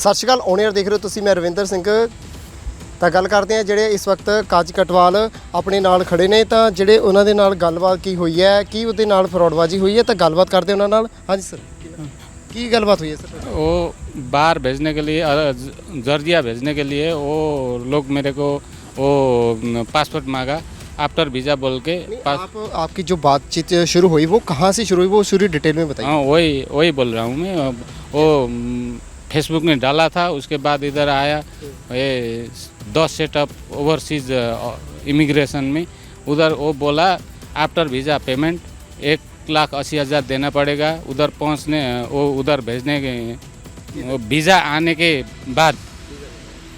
ਸਤਿ ਸ਼੍ਰੀ ਅਕਾਲ ਓਨੀਅਰ ਦੇਖ ਰਹੇ ਹੋ ਤੁਸੀਂ ਮੈਂ ਰਵਿੰਦਰ ਸਿੰਘ ਤਾਂ ਗੱਲ ਕਰਦੇ ਹਾਂ ਜਿਹੜੇ ਇਸ ਵਕਤ ਕਾਜ ਕਟਵਾਲ ਆਪਣੇ ਨਾਲ ਖੜੇ ਨੇ ਤਾਂ ਜਿਹੜੇ ਉਹਨਾਂ ਦੇ ਨਾਲ ਗੱਲਬਾਤ ਕੀ ਹੋਈ ਹੈ ਕੀ ਉਹਦੇ ਨਾਲ ਫਰੋਡਬਾਜੀ ਹੋਈ ਹੈ ਤਾਂ ਗੱਲਬਾਤ ਕਰਦੇ ਹਾਂ ਉਹਨਾਂ ਨਾਲ ਹਾਂਜੀ ਸਰ ਕੀ ਗੱਲਬਾਤ ਹੋਈ ਹੈ ਸਰ वो बाहर भेजने के लिए अ, ज- जर्जिया भेजने के लिए वो लोग मेरे को वो न, पासपोर्ट मांगा आफ्टर वीज़ा बोल के पास आप आपकी जो बातचीत शुरू हुई वो कहाँ से शुरू हुई वो पूरी डिटेल में बताइए हाँ वही वही बोल रहा हूँ मैं अब वो म, फेसबुक में डाला था उसके बाद इधर आया ये दस सेटअप ओवरसीज इमिग्रेशन में। उधर वो बोला आफ्टर वीज़ा पेमेंट एक लाख अस्सी हज़ार देना पड़ेगा। उधर पहुँचने वो उधर भेजने के वीज़ा आने के बाद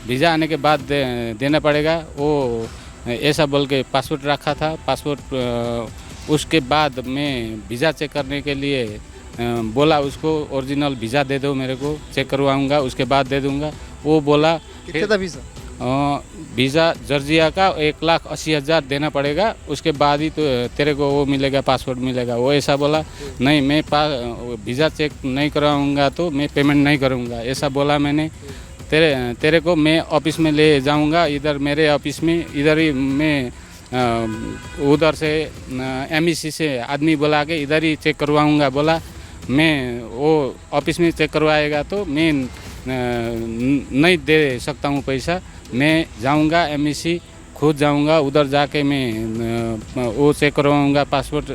वीज़ा आने के बाद दे, देना पड़ेगा। वो ऐसा बोल के पासपोर्ट रखा था। पासपोर्ट उसके बाद मैं वीज़ा चेक करने के लिए बोला उसको ओरिजिनल वीज़ा दे दो मेरे को चेक करवाऊँगा उसके बाद दे दूँगा। वो बोला कितने था वीज़ा वीज़ा जर्जिया का एक लाख अस्सी हज़ार देना पड़ेगा उसके बाद ही तो तेरे को वो मिलेगा पासपोर्ट मिलेगा। वो ऐसा बोला नहीं मैं पा वीज़ा चेक नहीं करवाऊँगा तो मैं पेमेंट नहीं करूँगा। ऐसा बोला मैंने। तेरे तेरे को मैं ऑफ़िस में ले जाऊँगा इधर मेरे ऑफ़िस में इधर ही मैं उधर से एमईसी से आदमी बुला के इधर ही चेक करवाऊँगा बोला। मैं वो ऑफ़िस में चेक करवाएगा तो मैं नहीं दे सकता हूँ पैसा। मैं जाऊँगा एम खुद जाऊँगा उधर जाके मैं वो चेक करवाऊँगा पासपोर्ट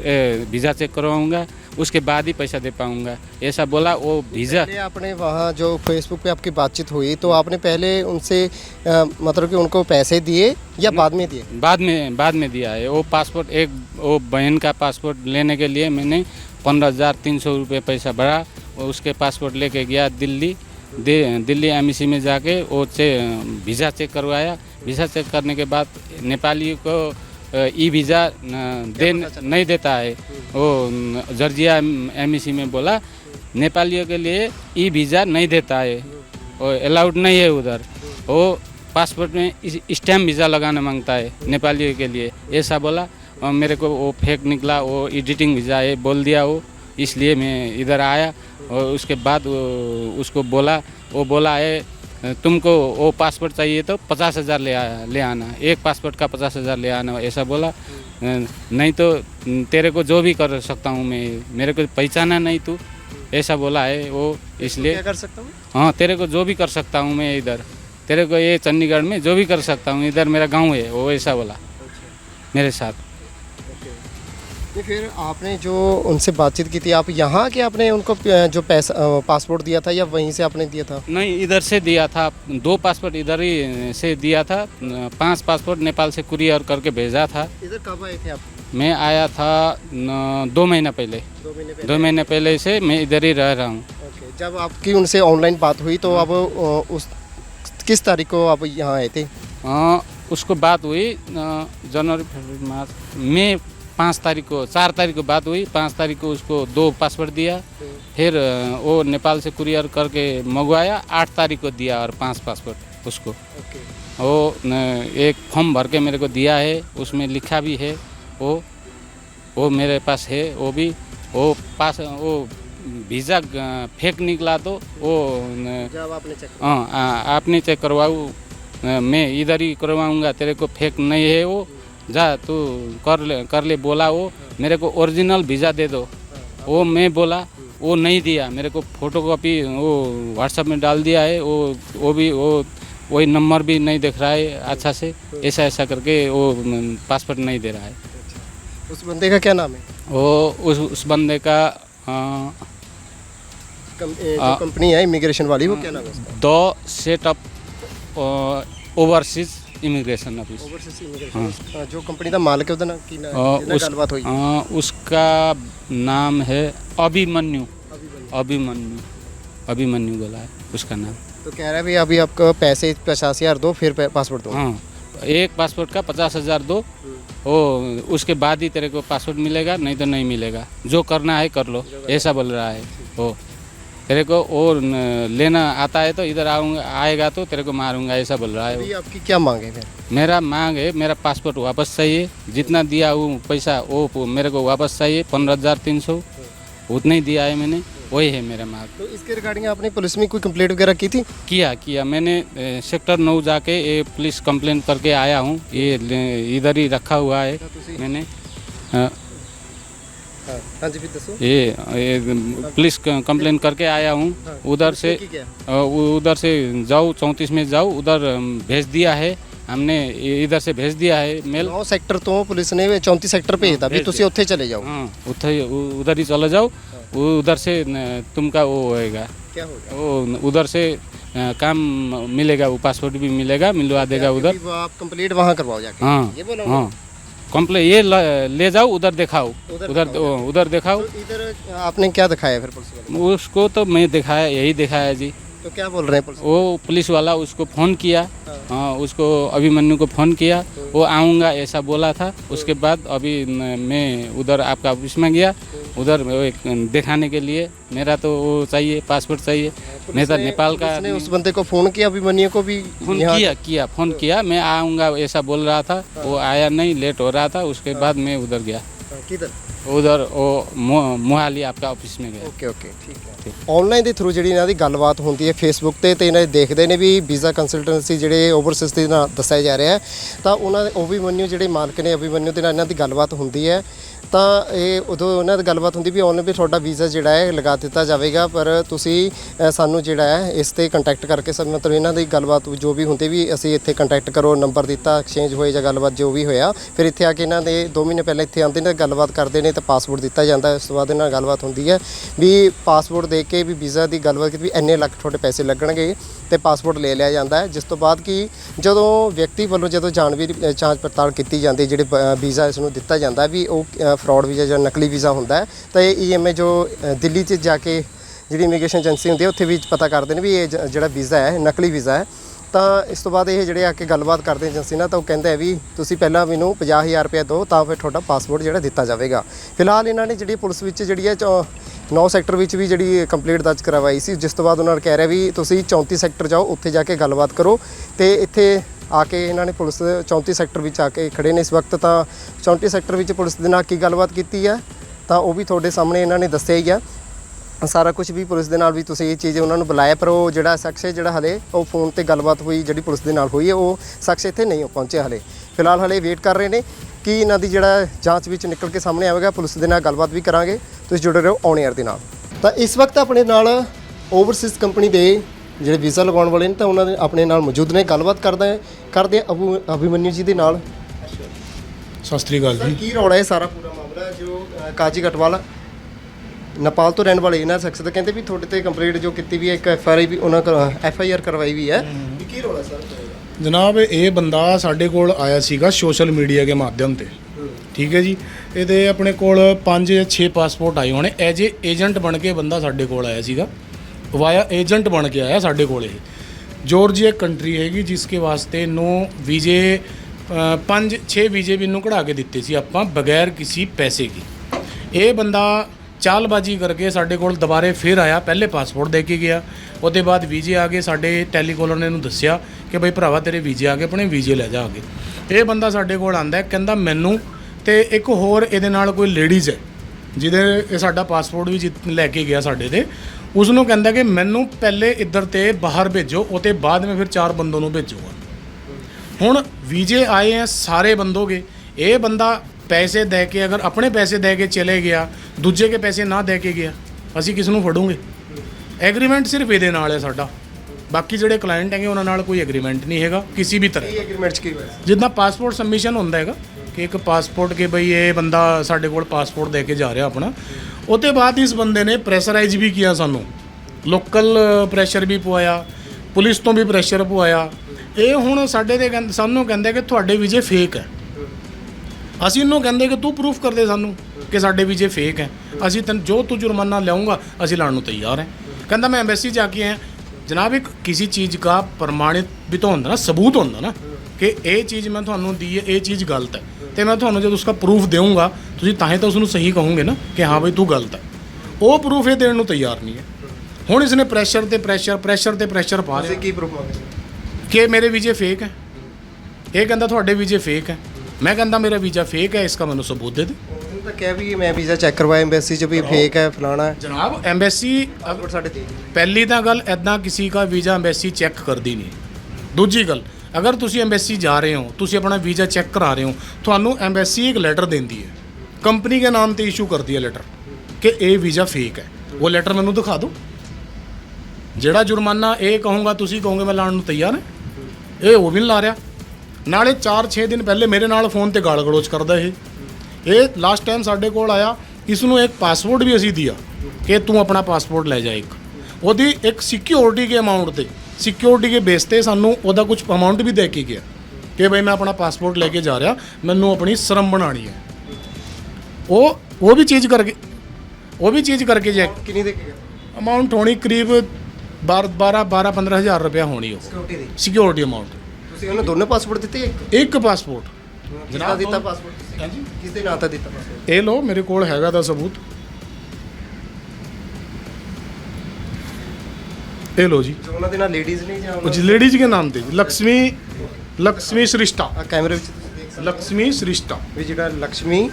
वीज़ा चेक करवाऊँगा उसके बाद ही पैसा दे पाऊँगा। ऐसा बोला वो वीज़ा आपने वहाँ जो फेसबुक पे आपकी बातचीत हुई तो आपने पहले उनसे अ, मतलब कि उनको पैसे दिए या बाद में दिए? बाद में बाद में दिया है। वो पासपोर्ट एक वो बहन का पासपोर्ट लेने के लिए मैंने पंद्रह हज़ार तीन सौ रुपये पैसा भरा और उसके पासपोर्ट लेके गया दिल्ली दिल्ली एम में जाके वो चे, वीज़ा चेक करवाया। वीज़ा चेक करने के बाद नेपाली को ई वीज़ा दे, नहीं देता है। वो, जर्जिया एम में बोला, नेपालियों के लिए ई वीज़ा नहीं देता है वो अलाउड नहीं है उधर। वो पासपोर्ट में स्टैम्प वीज़ा लगाना माँगता है नेपालियों के लिए। ऐसा बोला। और मेरे को वो फेक निकला वो एडिटिंग वीज़ा है बोल दिया वो इसलिए मैं इधर आया और उसके बाद उसको बोला वो बोला है तुमको वो पासपोर्ट चाहिए तो पचास हज़ार ले आ, ले आना एक पासपोर्ट का पचास हज़ार ले आना ऐसा बोला। नहीं तो तेरे को जो भी कर सकता हूँ मैं मेरे को पहचाना नहीं तू ऐसा बोला है वो इसलिए। क्या कर सकता हूँ? हाँ तेरे को जो भी कर सकता हूँ मैं इधर तेरे को ये चंडीगढ़ में जो भी कर सकता हूँ इधर मेरा गाँव है वो ऐसा बोला मेरे साथ। नहीं फिर आपने जो उनसे बातचीत की थी आप यहाँ के आपने उनको जो पैसा पासपोर्ट दिया था या वहीं से आपने दिया था? नहीं इधर से दिया था। दो पासपोर्ट इधर ही से दिया था। पाँच पासपोर्ट नेपाल से कुरियर करके भेजा था। इधर कब आए थे आप? मैं आया था दो महीना पहले। दो महीने दो महीने पहले से मैं इधर ही रह रहा हूँ। जब आपकी उनसे ऑनलाइन बात हुई तो अब उस किस तारीख को आप यहाँ आए थे? अ, उसको बात हुई जनवरी फरवरी मार्च मई पाँच तारीख को चार तारीख को बात हुई पाँच तारीख को उसको दो पासपोर्ट दिया फिर अ, वो नेपाल से कुरियर करके मंगवाया आठ तारीख को दिया और पांच पासपोर्ट उसको ओके वो न, एक फॉर्म भर के मेरे को दिया है उसमें लिखा भी है वो वो मेरे पास है वो भी वो पास वो वीज़ा अ, फेक निकला तो वो न, जब आपने चेक हाँ आ- आपने चेक करवाऊ अ, मैं इधर ही करवाऊंगा तेरे को फेक नहीं है वो जा तू कर ले कर ले बोला वो मेरे को ओरिजिनल वीज़ा दे दो। वो मैं बोला वो नहीं दिया मेरे को फ़ोटो कॉपी वो व्हाट्सएप में डाल दिया है वो वो भी वो वही नंबर भी नहीं दिख रहा है अच्छा से ऐसा ऐसा करके वो पासपोर्ट नहीं दे रहा है। उस बंदे का क्या नाम है? वो उस उस बंदे का कम, ए, जो कंपनी है इमिग्रेशन वाली वो क्या नाम है दो setup overseas immigration office overseas immigration जो कंपनी ਦਾ ਮਾਲਕ ਹੈ ਉਹਦਾ ਨਾਮ ਕੀ ਨਾਮ अ, ਜਿਹਦੇ ਨਾਲ उस, ਗੱਲਬਾਤ ਹੋਈ अ, उसका नाम है अभिमन्यु अभिमन्यु अभिमन्यु बोला है उसका नाम तो कह रहा है भाई अभी आपको पैसे पचास हजार दो फिर पासपोर्ट दो हाँ एक पासपोर्ट का पचास हजार दो वो उसके बाद ही तेरे को पासपोर्ट मिलेगा नहीं तो नहीं मिलेगा जो करना है कर लो ऐसा बोल रहा है वो तेरे को और लेना आता है तो इधर आऊँगा आएगा तो तेरे को मारूँगा ऐसा बोल रहा है अभी आपकी क्या मांग है फिर? मेरा मांग है मेरा पासपोर्ट वापस चाहिए। जितना दिया हूँ पैसा वो मेरे को वापस चाहिए पंद्रह हज़ार तीन सौ। उतना ही दिया है मैंने वही है मेरा मांग। तो इसके रिगार्डिंग आपने पुलिस में कोई कंप्लेंट वगैरह की थी? किया किया। मैंने सेक्टर नौ जाके ये पुलिस कंप्लेन करके आया हूँ। ये इधर ही रखा हुआ है मैंने। अ, हाँ हाँ जी फिर दसो ये ये पुलिस क- कंप्लेन करके आया हूँ उधर से की क्या अ, उ- उधर से जाओ चौंतीस में जाओ उधर अम, भेज दिया है हमने इ- इधर से भेज दिया है मेल ਨੌ ਸੈਕਟਰ ਤੋਂ ਪੁਲਿਸ ਨੇ 34 ਸੈਕਟਰ ਭੇਜਤਾ ਵੀ ਭੇਜ ਤੁਸੀਂ ਉੱਥੇ ਚਲੇ ਜਾਓ हाँ उधर ही- उ- उधर ही चले जाओ उ- उधर से न, तुमका वो होएगा क्या होगा वो उधर से अ, काम मिलेगा वो पासपोर्ट भी मिलेगा मिलवा देगा उधर वो आप कंप्लीट वहाँ करवाओ जाके हाँ ये बोला हाँ कम्प्ले ये ल- ले जाओ उधर दिखाओ उधर उधर उधर दिखाओ तो इधर आपने क्या दिखाया फिर पुलिस वाले उसको तो मैं दिखाया यही दिखाया जी तो क्या बोल रहे हैं पुलिस वो पुलिस वाला उसको फ़ोन किया हाँ उसको अभिमन्यु को फ़ोन किया वो आऊँगा ऐसा बोला था उसके बाद अभी न- मैं उधर आपका ऑफिस में गया उधर वो एक दिखाने के लिए मेरा तो वो चाहिए पासपोर्ट चाहिए मैं तो नेपाल का पुलिस ने उस बंदे को फोन किया अभिमन्यु को भी फोन यहाँ- किया किया फोन किया मैं आऊँगा ऐसा बोल रहा था वो आया नहीं लेट हो रहा था उसके बाद मैं उधर गया हाँ, किधर उधर वो मो- मोहाली आपका ऑफिस में गया ਓਕੇ ਓਕੇ ਠੀਕ ਹੈ ਆਨਲਾਈਨ ਦੇ ਥਰੂ ਜਿਹੜੀ ਇਹਨਾਂ ਦੀ ਗੱਲਬਾਤ ਹੁੰਦੀ ਹੈ ਫੇਸਬੁੱਕ ਤੇ ਤੇ ਇਹਨਾਂ ਦੇ ਦੇਖਦੇ ਨੇ ਵੀ ਵੀਜ਼ਾ ਕੰਸਲਟੈਂਸੀ ਜਿਹੜੇ ਓਵਰਸੀਜ਼ ਦੇ ਨਾਲ ਦੱਸਿਆ ਜਾ ਰਿਹਾ ਹੈ ਤਾਂ ਉਹਨਾਂ ਦੇ ਅਭਿਮਨਿਊ ਜਿਹੜੇ ਮਾਲਕ ਨੇ ਅਭਿਮਨਿਊ ਦੇ ਨਾਲ ਇਹਨਾਂ ਦੀ ਗੱਲਬਾਤ ਹੁੰਦੀ ਹੈ ਤਾਂ ਇਹ ਉਦੋਂ ਉਹਨਾਂ ਦੀ ਗੱਲਬਾਤ ਹੁੰਦੀ ਵੀ ਆਨਲਾਈਨ ਵੀ ਤੁਹਾਡਾ ਵੀਜ਼ਾ ਜਿਹੜਾ ਹੈ ਲਗਾ ਦਿੱਤਾ ਜਾਵੇਗਾ ਪਰ ਤੁਸੀਂ ਅ, ਸਾਨੂੰ ਜਿਹੜਾ ਹੈ ਇਸ ਤੇ ਕੰਟੈਕਟ ਕਰਕੇ ਸਭ ਮਤਲਬ ਇਹਨਾਂ ਦੀ ਗੱਲਬਾਤ ਜੋ ਵੀ ਹੁੰਦੀ ਵੀ ਅਸੀਂ ਇੱਥੇ ਕੰਟੈਕਟ ਕਰੋ ਨੰਬਰ ਦਿੱਤਾ ਐਕਸਚੇਂਜ ਹੋਏ ਜਾਂ ਗੱਲਬਾਤ ਜੋ ਵੀ ਹੋਇਆ ਫਿਰ ਇੱਥੇ ਆ ਕੇ ਇਹਨਾਂ ਦੇ 2 ਮਹੀਨੇ ਪਹਿਲਾਂ ਇੱਥੇ ਆਉਂਦੇ ਨੇ ਗੱਲਬਾਤ ਕਰਦੇ ਨੇ ਤਾਂ ਪਾਸਪੋਰਟ ਦਿੱਤਾ ਜਾਂਦਾ ਹੈ ਉਸ ਤੋਂ ਬਾਅਦ ਇਹਨਾਂ ਨਾਲ ਗੱਲਬਾਤ ਹੁੰਦੀ ਹੈ ਵੀ ਪਾਸਪੋਰਟ ਦੇ ਕੇ ਵੀ ਵੀਜ਼ਾ ਦੀ ਗੱਲਬਾਤ ਕੀਤੀ ਵੀ ਇੰਨੇ ਲੱਖ ਤੁਹਾਡੇ ਪੈਸੇ ਲੱਗਣਗੇ। ਤੇ ਪਾਸਪੋਰਟ ਲੈ ਲਿਆ ਜਾਂਦਾ ਹੈ। ਜਿਸ ਤੋਂ ਬਾਅਦ ਕਿ ਜਦੋਂ ਵਿਅਕਤੀ ਵੱਲੋਂ ਜਦੋਂ ਜਾਣਵੀਰ ਅ, ਜਾਂਚ ਪੜਤਾਲ ਕੀਤੀ ਜਾਂਦੀ ਜਿਹੜੇ ਬ- ਵੀਜ਼ਾ ਇਸ ਨੂੰ ਦਿੱਤਾ ਜਾਂਦਾ ਵੀ ਉਹ ਫਰਾਡ ਵੀਜ਼ਾ ਜਾਂ ਨਕਲੀ ਵੀਜ਼ਾ ਹੁੰਦਾ ਹੈ ਤਾਂ ਇਹ ਈਐਮਏ ਜੋ ਦਿੱਲੀ 'ਚ ਜਾ ਕੇ ਜਿਹੜੀ ਇਮੀਗ੍ਰੇਸ਼ਨ ਏਜੰਸੀ ਹੁੰਦੀ ਹੈ ਉੱਥੇ ਵੀ ਪਤਾ ਕਰਦੇ ਨੇ ਵੀ ਇਹ ਜਿਹੜਾ ਵੀਜ਼ਾ ਹੈ ਨਕਲੀ ਵੀਜ਼ਾ ਹੈ। ਤਾਂ ਇਸ ਤੋਂ ਬਾਅਦ ਇਹ ਜਿਹੜੇ ਆ ਕੇ ਗੱਲਬਾਤ ਕਰਦੇ ਏਜੰਸੀ ਨਾਲ ਤਾਂ ਉਹ ਕਹਿੰਦਾ ਵੀ ਤੁਸੀਂ ਪਹਿਲਾਂ ਮੈਨੂੰ 50000 ਰੁਪਏ ਦਿਓ ਤਾਂ ਫਿਰ ਤੁਹਾਡਾ ਪਾਸਪੋਰਟ ਜਿਹੜਾ ਦਿੱਤਾ ਜਾਵੇਗਾ। ਫਿਲਹਾਲ ਇਹਨਾਂ ਨੇ ਜਿਹੜੀ ਪੁਲਿਸ ਵਿੱਚ ਜਿਹੜੀ ਹੈ 9 ਸੈਕਟਰ ਵਿੱਚ ਵੀ ਜਿਹੜੀ ਕੰਪਲੀਟ ਦਰਜ ਕਰਵਾਈ ਸੀ, ਜਿਸ ਤੋਂ ਬਾਅਦ ਉਹਨਾਂ ਨੇ ਕਹਿ ਰਿਹਾ ਵੀ ਤੁਸੀਂ 34 ਸੈਕਟਰ ਜਾਓ, ਉੱਥੇ ਜਾ ਕੇ ਗੱਲਬਾਤ ਕਰੋ ਤੇ ਇੱਥੇ ਆ ਕੇ ਇਹਨਾਂ ਨੇ ਪੁਲਿਸ 34 ਸੈਕਟਰ ਵਿੱਚ ਆ ਕੇ ਖੜੇ ਨੇ ਇਸ ਵਕਤ ਤਾਂ 34 ਸੈਕਟਰ ਵਿੱਚ ਪੁਲਿਸ ਦੇ ਨਾਲ ਕੀ ਗੱਲਬਾਤ ਕੀਤੀ ਹੈ ਤਾਂ ਉਹ ਵੀ ਤੁਹਾਡੇ ਸਾਹਮਣੇ ਇਹਨਾਂ ਨੇ ਦੱਸਿਆ ਹੀ ਆ ਸਾਰਾ ਕੁਝ ਵੀ ਪੁਲਿਸ ਦੇ ਨਾਲ ਵੀ ਤੁਸੀਂ ਇਹ ਚੀਜ਼ ਉਹਨਾਂ ਨੂੰ ਬੁਲਾਇਆ ਪਰ ਉਹ ਜਿਹੜਾ ਸ਼ਖਸ ਹੈ ਜਿਹੜਾ ਹਲੇ ਉਹ ਫੋਨ ਤੇ ਗੱਲਬਾਤ ਹੋਈ ਜਿਹੜੀ ਪੁਲਿਸ ਦੇ ਨਾਲ ਹੋਈ ਹੈ ਉਹ ਸ਼ਖਸ ਇੱਥੇ ਨਹੀਂ ਪਹੁੰਚੇ ਹਲੇ। ਫਿਲਹਾਲ ਹਲੇ ਵੇਟ ਕਰ ਰਹੇ ਨੇ ਕਿ ਇਹਨਾਂ ਦੀ ਜਿਹੜਾ ਜਾਂਚ ਵਿੱਚ ਨਿਕਲ ਕੇ ਸਾਹਮਣੇ ਆਵੇਗਾ ਪੁਲਿਸ ਦੇ ਨਾਲ ਗੱਲਬਾਤ ਵੀ ਕਰਾਂਗੇ। ਤੁਸੀਂ ਜੁੜੇ ਰਹੋ ਔਨ 에ਅਰ ਦੇ ਨਾਲ। ਤਾਂ ਇਸ ਵਕਤ ਆਪਣੇ ਨਾਲ ਓਵਰਸੀਜ਼ ਕੰਪਨੀ ਦੇ ਜਿਹੜੇ ਵੀਜ਼ਾ ਲਗਾਉਣ ਵਾਲੇ ਨੇ ਤਾਂ ਉਹਨਾਂ ਦੇ ਆਪਣੇ ਨਾਲ ਮੌਜੂਦ ਨੇ। ਗੱਲਬਾਤ ਕਰਦਾ ਕਰਦੇ ਅਬੂ ਅਭਿਮਨਿਊ ਜੀ ਦੇ ਨਾਲ। ਸਤਿ ਸ੍ਰੀ ਅਕਾਲ ਜੀ। ਕੀ ਰੌਲਾ ਹੈ ਸਾਰਾ ਪੂਰਾ ਮਾਮਲਾ ਜੋ ਕਾਜੀ ਕਟਵਾਲ ਨੇਪਾਲ ਤੋਂ ਰਹਿਣ ਵਾਲੇ ਇਹਨਾਂ ਸ਼ਖਸ ਦਾ ਕਹਿੰਦੇ ਵੀ ਤੁਹਾਡੇ ਤੇ ਕੰਪਲੀਟ ਜੋ ਕੀਤੀ ਵੀ ਹੈ ਇੱਕ ਐਫ ਆਰ ਆਈ ਵੀ ਉਹਨਾਂ ਐਫ ਆਈ ਆਰ ਕਰਵਾਈ ਵੀ ਹੈ। ਵੀ ਕੀ ਰੌਲਾ ਸਰ? ਜਨਾਬ ਇਹ ਬੰਦਾ ਸਾਡੇ ਕੋਲ ਆਇਆ ਸੀਗਾ ਸੋਸ਼ਲ ਮੀਡੀਆ ਦੇ ਮਾਧਿਅਮ ਤੇ। ਠੀਕ ਹੈ ਜੀ? ਇਹਦੇ ਆਪਣੇ ਕੋਲ 5 ਜਾਂ 6 ਪਾਸਪੋਰਟ ਆਏ ਹੋਣੇ। ਐਜ ਏ ਏਜੰਟ ਬਣ ਕੇ ਬੰਦਾ ਸਾਡੇ ਕੋਲ ਆਇਆ ਸੀਗਾ। ਵਾਇਆ ਏਜੰਟ ਬਣ ਕੇ ਆਇਆ ਸਾਡੇ ਕੋਲ ਇਹ। ਜਾਰਜੀਆ ਕੰਟਰੀ ਹੈਗੀ ਜਿਸ ਕੇ ਵਾਸਤੇ ਨੂੰ ਵੀਜ਼ੇ 5 6 ਵੀਜ਼ੇ ਵੀ ਇਹਨੂੰ ਕਢਾ ਕੇ ਦਿੱਤੇ ਸੀ ਆਪਾਂ ਬਗੈਰ ਕਿਸੇ ਪੈਸੇ ਕੀ ਇਹ ਬੰਦਾ ਚਾਲਬਾਜੀ ਕਰਕੇ ਸਾਡੇ ਕੋਲ ਦੁਬਾਰੇ ਫਿਰ ਆਇਆ, ਪਹਿਲੇ ਪਾਸਪੋਰਟ ਦੇ ਕੇ ਗਿਆ। ਉਹਦੇ ਬਾਅਦ ਵੀਜ਼ੇ ਆ ਗਏ, ਸਾਡੇ ਟੈਲੀਕਾਲਰ ਨੇ ਇਹਨੂੰ ਦੱਸਿਆ ਕਿ ਬਈ ਭਰਾਵਾ ਤੇਰੇ ਵੀਜ਼ੇ ਆ ਗਏ, ਆਪਣੇ ਵੀਜ਼ੇ ਲੈ ਜਾ ਆਗੇ ਇਹ ਬੰਦਾ ਸਾਡੇ ਕੋਲ ਆਂਦਾ, ਕਹਿੰਦਾ ਮੈਨੂੰ ਤੇ ਇੱਕ ਹੋਰ ਇਹਦੇ ਨਾਲ ਕੋਈ ਲੇਡੀਜ਼ ਹੈ, ਜਿਹਦੇ ਇਹ ਸਾਡਾ ਪਾਸਪੋਰਟ ਵੀ ਜਿੱਤ- ਲੈ ਕੇ ਗਿਆ ਸਾਡੇ ਤੇ। ਉਸ ਨੂੰ ਕਹਿੰਦਾ ਕਿ ਮੈਨੂੰ ਪਹਿਲੇ ਇੱਧਰ ਤੇ ਬਾਹਰ ਭੇਜੋ ਉਹਦੇ ਬਾਅਦ ਮੈਂ ਫਿਰ ਚਾਰ ਬੰਦੋਂ ਨੂੰ ਭੇਜੂਗਾ। ਹੁਣ ਵੀਜੇ ਆਏ ਆ, ਸਾਰੇ ਬੰਦੋਗੇ ਇਹ ਬੰਦਾ ਪੈਸੇ ਦੇ ਕੇ ਅਗਰ ਆਪਣੇ ਪੈਸੇ ਦੇ ਕੇ ਚਲੇ ਗਿਆ ਦੂਜੇ ਕੇ ਪੈਸੇ ਨਾ ਦੇ ਕੇ ਗਿਆ ਅਸੀਂ ਕਿਸ ਨੂੰ ਫੜੂਗੇ? ਐਗਰੀਮੈਂਟ ਸਿਰਫ ਇਹਦੇ ਨਾਲ ਹੈ ਸਾਡਾ। ਬਾਕੀ ਜਿਹੜੇ ਕਲਾਇੰਟ ਹੈਗੇ ਉਹਨਾਂ ਨਾਲ ਕੋਈ ਐਗਰੀਮੈਂਟ ਨਹੀਂ ਹੈਗਾ ਕਿਸੇ ਵੀ ਤਰ੍ਹਾਂ। ਐਗਰੀਮੈਂਟ ਚ ਕੀ ਹੋਇਆ? ਜਿੱਦਾਂ ਪਾਸਪੋਰਟ ਸਬਮਿਸ਼ਨ ਹੁੰਦਾ ਹੈਗਾ ਕਿ ਇੱਕ ਪਾਸਪੋਰਟ ਕੇ ਬਈ ਇਹ ਬੰਦਾ ਸਾਡੇ ਕੋਲ ਪਾਸਪੋਰਟ ਦੇ ਕੇ ਜਾ ਰਿਹਾ ਆਪਣਾ। ਉਹਦੇ ਬਾਅਦ ਇਸ ਬੰਦੇ ਨੇ ਪ੍ਰੈਸ਼ਰਾਈਜ਼ ਵੀ ਕੀਤਾ ਸਾਨੂੰ। ਲੋਕਲ ਪ੍ਰੈਸ਼ਰ ਵੀ ਪਵਾਇਆ ਪੁਲਿਸ ਤੋਂ ਵੀ ਪ੍ਰੈਸ਼ਰ ਪਵਾਇਆ। ਇਹ ਹੁਣ ਸਾਡੇ ਤੇ ਸਾਨੂੰ ਕਹਿੰਦੇ ਕਿ ਤੁਹਾਡੇ ਵੀਜ਼ੇ ਫੇਕ ਹੈ। ਅਸੀਂ ਇਹਨੂੰ ਕਹਿੰਦੇ ਕਿ ਤੂੰ ਪ੍ਰੂਫ ਕਰ ਦੇ ਸਾਨੂੰ ਕਿ ਸਾਡੇ ਵੀਜ਼ੇ ਫੇਕ ਹੈ। ਅਸੀਂ ਤੈਨੂੰ ਜੋ ਤੂੰ ਜੁਰਮਾਨਾ ਲਿਆਉਂਗਾ ਅਸੀਂ ਲਾਣ ਨੂੰ ਤਿਆਰ ਹੈ। ਕਹਿੰਦਾ ਮੈਂ ਐਮਬੈਸੀ ਜਾ ਕੇ ਆਇਆ। ਜਨਾਬ ਇੱਕ ਕਿਸੇ ਚੀਜ਼ ਦਾ ਪ੍ਰਮਾਣਿਤ ਵੀ ਤਾਂ ਹੁੰਦਾ ਨਾ ਸਬੂਤ ਹੁੰਦਾ ਨਾ ਕਿ ਇਹ ਚੀਜ਼ ਮੈਂ ਤੁਹਾਨੂੰ ਦੀ ਹੈ ਇਹ ਚੀਜ਼ ਗਲਤ ਹੈ। ਤੇ ਮੈਂ ਤੁਹਾਨੂੰ ਜਦ ਉਸका ਪ੍ਰੂਫ ਦੇਵਾਂਗਾ ਤੁਸੀਂ ਤਾਂ ਹੀ ਤਾਂ ਉਸ ਨੂੰ ਸਹੀ ਕਹੋਗੇ ਨਾ ਕਿ ਹਾਂ ਬਈ ਤੂੰ ਗਲਤ ਹੈ। ਉਹ ਪ੍ਰੂਫ ਇਹ ਦੇਣ ਨੂੰ ਤਿਆਰ ਨਹੀਂ ਹੈ। ਹੁਣ ਇਸਨੇ ਪ੍ਰੈਸ਼ਰ ਤੇ ਪ੍ਰੈਸ਼ਰ ਪ੍ਰੈਸ਼ਰ ਤੇ ਪ੍ਰੈਸ਼ਰ ਪਾ ਰਿਹਾ ਕੀ ਪ੍ਰੂਫ ਕਿ ਮੇਰੇ ਵੀਜ਼ੇ ਫੇਕ ਹੈ। ਇਹ ਕਹਿੰਦਾ ਤੁਹਾਡੇ ਵੀਜ਼ੇ ਫੇਕ ਹੈ। ਮੈਂ ਕਹਿੰਦਾ ਮੇਰਾ ਵੀਜ਼ਾ ਫੇਕ ਹੈ ਇਸਕਾ ਮੈਨੂੰ ਸਬੂਤ ਦੇ ਦੇ। ਤਾਂ ਕਿਹਾ ਵੀ ਮੈਂ ਵੀਜ਼ਾ ਚੈੱਕ ਕਰਵਾਇਆ ਐਮਬੈਸੀ 'ਚ ਵੀ ਫੇਕ ਹੈ ਫਲਾਣਾ। ਹੈ ਜਨਾਬ ਐਮਬੈਸੀ ਪਾਸਪੋਰਟ ਸਾਡੇ ਦੇ ਦਿਓ। ਪਹਿਲੀ ਤਾਂ ਗੱਲ ਐਦਾਂ ਕਿਸੇ ਦਾ ਵੀਜ਼ਾ ਐਮਬੈਸੀ ਚੈੱਕ ਕਰਦੀ ਨਹੀਂ। ਦੂਜੀ ਗੱਲ ਅਗਰ ਤੁਸੀਂ ਐਮਬੈਸੀ ਜਾ ਰਹੇ ਹੋ ਤੁਸੀਂ ਆਪਣਾ ਵੀਜ਼ਾ ਚੈੱਕ ਕਰਾ ਰਹੇ ਹੋ ਤੁਹਾਨੂੰ ਐਮਬੈਸੀ ਇੱਕ ਲੈਟਰ ਦਿੰਦੀ ਹੈ। ਕੰਪਨੀ ਦੇ ਨਾਮ ਤੇ ਇਸ਼ੂ ਕਰਦੀ ਹੈ ਲੈਟਰ ਕਿ ਇਹ ਵੀਜ਼ਾ ਫੇਕ ਹੈ। ਉਹ ਲੈਟਰ ਮੈਨੂੰ ਦਿਖਾ ਦਿਓ। ਜਿਹੜਾ ਜੁਰਮਾਨਾ ਇਹ ਕਹੂੰਗਾ ਤੁਸੀਂ ਕਹੋਗੇ ਮੈਂ ਲਾਉਣ ਨੂੰ ਤਿਆਰ ਹਾਂ। ਇਹ ਉਹ ਵੀ ਨਹੀਂ ਲਾ ਰਿਹਾ। ਨਾਲੇ 4-6 ਦਿਨ ਪਹਿਲੇ ਮੇਰੇ ਨਾਲ ਫੋਨ ਤੇ ਗਾਲ ਗਲੋਚ ਕਰਦਾ ਇਹ। ਇਹ ਲਾਸਟ ਟਾਈਮ ਸਾਡੇ ਕੋਲ ਆਇਆ ਇਸ ਨੂੰ ਇੱਕ ਪਾਸਪੋਰਟ ਵੀ ਅਸੀਂ ਦਿਆ ਕਿ ਤੂੰ ਆਪਣਾ ਪਾਸਪੋਰਟ ਲੈ ਜਾ ਇੱਕ। ਉਹਦੀ ਇੱਕ ਸਿਕਿਉਰਿਟੀ ਦੇ ਅਮਾਉਂਟ ਤੇ ਸਿਕਿਉਰਿਟੀ ਦੇ ਬੇਸ ਤੇ ਸਾਨੂੰ ਉਹਦਾ ਕੁਝ ਅਮਾਉਂਟ ਵੀ ਦੇ ਕੇ ਗਿਆ ਕਿ ਬਈ ਮੈਂ ਆਪਣਾ ਪਾਸਪੋਰਟ ਲੈ ਕੇ ਜਾ ਰਿਹਾ ਮੈਨੂੰ ਆਪਣੀ ਸ਼ਰਮ ਬਣਾਣੀ ਹੈ। ਉਹ ਉਹ ਵੀ ਚੀਜ਼ ਕਰਕੇ ਉਹ ਵੀ ਚੀਜ਼ ਕਰਕੇ ਜੇ ਕਿੰਨੀ ਦੇ ਕੇ ਗਿਆ? ਅਮਾਉਂਟ ਹੋਣੀ ਕਰੀਬ 12 12 12 15000 ਰੁਪਇਆ ਹੋਣੀ ਉਹ। ਸਿਕਿਉਰਿਟੀ ਦੀ। ਸਿਕਿਉਰਿਟੀ ਅਮਾਉਂਟ ਤੁਸੀਂ ਉਹਨੂੰ ਦੋਨੋਂ ਪਾਸਪੋਰਟ ਦਿੱਤੇ ਇੱਕ? ਇੱਕ ਪਾਸਪੋਰਟ ਕਿਹਦਾ ਦਿੱਤਾ ਪਾਸਪੋਰਟ ਤੁਸੀਂ? ਹਾਂਜੀ। ਕਿਸ ਦੇ ਨਾਂ ਤੇ ਦਿੱਤਾ ਪਾਸਪੋਰਟ ਇਹ ਲਓ ਮੇਰੇ ਕੋਲ ਹੈਗਾ ਦਾ ਸਬੂਤ। ਇਹ ਲਓ ਜੀ। ਜੋ ਉਹਨਾਂ ਦੇ ਨਾਲ ਲੇਡੀਜ਼ ਨੇ ਜਾਂ ਉਹ ਉਹਨਾਂ ਲੇਡੀਜ਼ ਦੇ ਨਾਮ ਤੇ ਜੀ, ਲక్ష్ਮੀ ਲక్ష్ਮੀ ਸ੍ਰਿਸ਼ਟਾ। ਆਹ ਕੈਮਰੇ ਵਿੱਚ ਤੁਸੀਂ ਦੇਖ ਸਕਦੇ ਲక్ష్ਮੀ ਸ੍ਰਿਸ਼ਟਾ। ਹੋ ਜਿਹੜਾ ਲక్ష్ਮੀ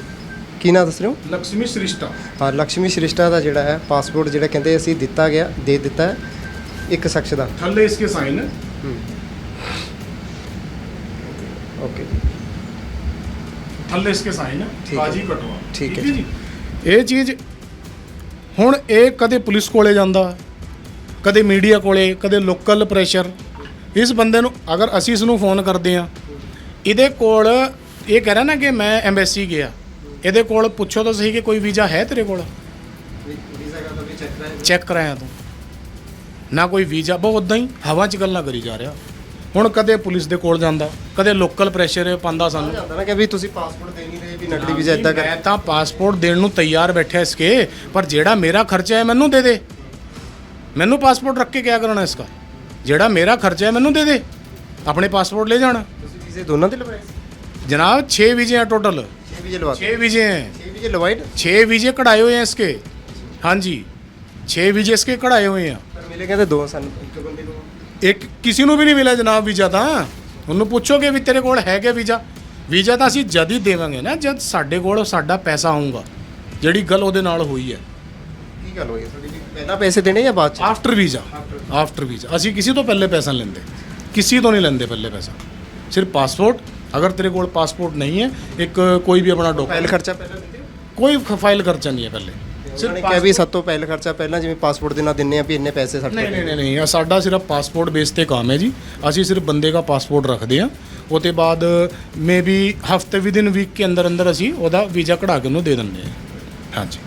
ਕੀ ਨਾਂ ਦੱਸ ਰਹੇ ਹੋ? ਲక్ష్ਮੀ ਸ੍ਰਿਸ਼ਟਾ। ਹਾਂ ਲక్ష్ਮੀ ਸ੍ਰਿਸ਼ਟਾ ਦਾ ਜਿਹੜਾ ਹੈ ਪਾਸਪੋਰਟ ਜਿਹੜਾ ਕਹਿੰਦੇ ਅਸੀਂ ਦਿੱਤਾ ਗਿਆ ਦੇ ਦਿੱਤਾ ਇੱਕ ਸ਼ਖਸ ਦਾ। ਥੱਲੇ ਇਸਕੇ ਸਾਈਨ ਹੈ। ਓਕੇ ਥੱਲੇ ਇਸਕੇ ਸਾਈਨ ਹੈ ਠੀਕ ਹੈ। ਕਾਜੀ ਕਟਵਾ। ਠੀਕ ਹੈ ਜੀ। ਇਹ ਚੀਜ਼ ਹੁਣ ਇਹ ਕਦੇ ਪੁਲਿਸ ਕੋਲੇ ਜਾਂਦਾ ਕਦੇ ਮੀਡੀਆ ਕੋਲੇ ਕਦੇ ਲੋਕਲ ਪ੍ਰੈਸ਼ਰ ਇਸ ਬੰਦੇ ਨੂੰ ਅਗਰ ਅਸੀਂ ਇਸ ਨੂੰ ਫੋਨ ਕਰਦੇ ਆ ਇਹਦੇ ਕੋਲ ਇਹ ਕਹਿ ਰਿਹਾ ਨਾ ਕਿ ਮੈਂ ਐਮਬੈਸੀ ਗਿਆ। ਇਹਦੇ ਕੋਲ ਪੁੱਛੋ ਤਾਂ ਸਹੀ ਕਿ ਕੋਈ ਵੀਜ਼ਾ ਹੈ ਤੇਰੇ ਕੋਲ? ਵੀਜ਼ਾ ਦਾ ਵੀ ਚੈੱਕ ਕਰਾਇਆ। ਚੈੱਕ ਕਰਾਇਆ ਤੂੰ। ਨਾ ਕੋਈ ਵੀਜ਼ਾ ਬਹੁਤ ਉਦਾਂ ਹੀ ਹਵਾ 'ਚ ਗੱਲਾਂ ਕਰੀ ਜਾ ਰਿਹਾ। ਹੁਣ ਕਦੇ ਪੁਲਿਸ ਦੇ ਕੋਲ ਜਾਂਦਾ ਕਦੇ ਲੋਕਲ ਪ੍ਰੈਸ਼ਰ ਪਾਉਂਦਾ ਸਾਨੂੰ। ਨਾ ਕਿ ਵੀ ਤੁਸੀਂ ਪਾਸਪੋਰਟ ਦੇ ਵੀ ਨਕਲੀ ਵੀਜ਼ਾ ਇਦਾਂ ਕਰ ਮੈਂ ਤਾਂ ਪਾਸਪੋਰਟ ਦੇਣ ਨੂੰ ਤਿਆਰ ਬੈਠਾ ਇਸਕੇ ਪਰ ਜਿਹੜਾ ਮੇਰਾ ਖਰਚਾ ਹੈ ਮੈਨੂੰ ਦੇ ਦੇ। ਮੈਨੂੰ ਪਾਸਪੋਰਟ ਰੱਖ ਕੇ ਕਿਆ ਕਰਨਾ ਇਸਕਾ ਜਿਹੜਾ ਮੇਰਾ ਖਰਚਾ ਹੈ ਮੈਨੂੰ ਦੇ ਦੇ। ਆਪਣੇ ਪਾਸਪੋਰਟ ਲੈ ਜਾਣਾ। ਤੁਸੀਂ ਵੀਜ਼ੇ ਦੋਨਾਂ ਦੇ ਲਵਾਏ? ਜਨਾਬ 6 ਵੀਜ਼ੇ ਆ ਟੋਟਲ 6 ਵੀਜ਼ੇ ਲਵਾ 6 ਵੀਜ਼ੇ ਹੈ 6 ਵੀਜ਼ੇ ਲਵਾਏ? 6 ਵੀਜ਼ੇ ਕਢਾਏ ਹੋਏ ਆ ਇਸਕੇ ਹਾਂਜੀ। 6 ਵੀਜ਼ੇ ਇਸਕੇ ਕਢਾਏ ਹੋਏ ਆ। ਪਰ ਕਹਿੰਦੇ ਦੋ ਸਾਨੂੰ ਇੱਕ ਬੰਦੇ ਨੂੰ। ਇੱਕ ਕਿਸੇ ਨੂੰ ਵੀ ਨਹੀਂ ਮਿਲਿਆ ਜਨਾਬ ਵੀਜ਼ਾ ਤਾਂ। ਉਹਨੂੰ ਪੁੱਛੋਗੇ ਵੀ ਤੇਰੇ ਕੋਲ ਹੈ ਕਿ ਵੀਜ਼ਾ? ਵੀਜ਼ਾ ਤਾਂ ਅਸੀਂ ਜਦ ਹੀ ਦੇਵਾਂਗੇ ਨਾ ਜਦ ਸਾਡੇ ਕੋਲ ਸਾਡਾ ਪੈਸਾ ਆਊਗਾ ਜਿਹੜੀ ਗੱਲ ਉਹਦੇ ਨਾਲ ਹੋਈ ਹੈ। ਕੀ ਗੱਲ ਹੋਈ ਹੈ ਤੁਹਾਡੀ ਪਹਿਲਾਂ ਪੈਸੇ ਦੇਣੇ ਜਾਂ ਬਾਅਦ ਚ? After visa. After visa. ਅਸੀਂ ਕਿਸੇ ਤੋਂ ਪਹਿਲੇ ਪੈਸਾ ਨਹੀਂ ਲੈਂਦੇ। ਕਿਸੇ ਤੋਂ ਨਹੀਂ ਲੈਂਦੇ ਪਹਿਲੇ ਪੈਸਾ। ਸਿਰਫ ਪਾਸਪੋਰਟ। ਅਗਰ ਤੇਰੇ ਕੋਲ ਪਾਸਪੋਰਟ ਨਹੀਂ ਹੈ ਇੱਕ ਕੋਈ ਵੀ ਆਪਣਾ ਫਾਈਲ ਡਾਕੂਮੈਂਟ ਖਰਚਾ ਪਹਿਲਾਂ ਦਿੰਦੇ ਹੋ? ਕੋਈ ਫਾਈਲ ਖਰਚਾ ਨਹੀਂ ਹੈ ਪਹਿਲੇ। ਨੇ ਕਿਹਾ ਵੀ ਸਭ ਤੋਂ ਪਹਿਲ ਖਰਚਾ ਪਹਿਲਾਂ ਜਿਵੇਂ ਪਾਸਪੋਰਟ ਦੇ ਨਾਲ ਦਿੰਨੇ ਆ ਵੀ ਇੰਨੇ ਪੈਸੇ ਸਾਡੇ ਨਹੀਂ ਨਹੀਂ ਨਹੀਂ ਇਹ ਸਾਡਾ ਸਿਰਫ ਪਾਸਪੋਰਟ ਬੇਸ ਤੇ ਕੰਮ ਹੈ ਜੀ। ਅਸੀਂ ਸਿਰਫ ਬੰਦੇ ਦਾ ਪਾਸਪੋਰਟ ਰੱਖਦੇ ਹਾਂ। ਉਹਦੇ ਬਾਅਦ ਮੇ ਵੀ ਹਫ਼ਤੇ ਵਿਦਿਨ ਵੀਕ ਕੇ ਅੰਦਰ ਅੰਦਰ ਅਸੀਂ ਉਹਦਾ ਵੀਜ਼ਾ ਕਢਾ ਕੇ ਉਹਨੂੰ ਦੇ ਦਿੰਦੇ ਹਾਂ। ਹਾਂਜੀ।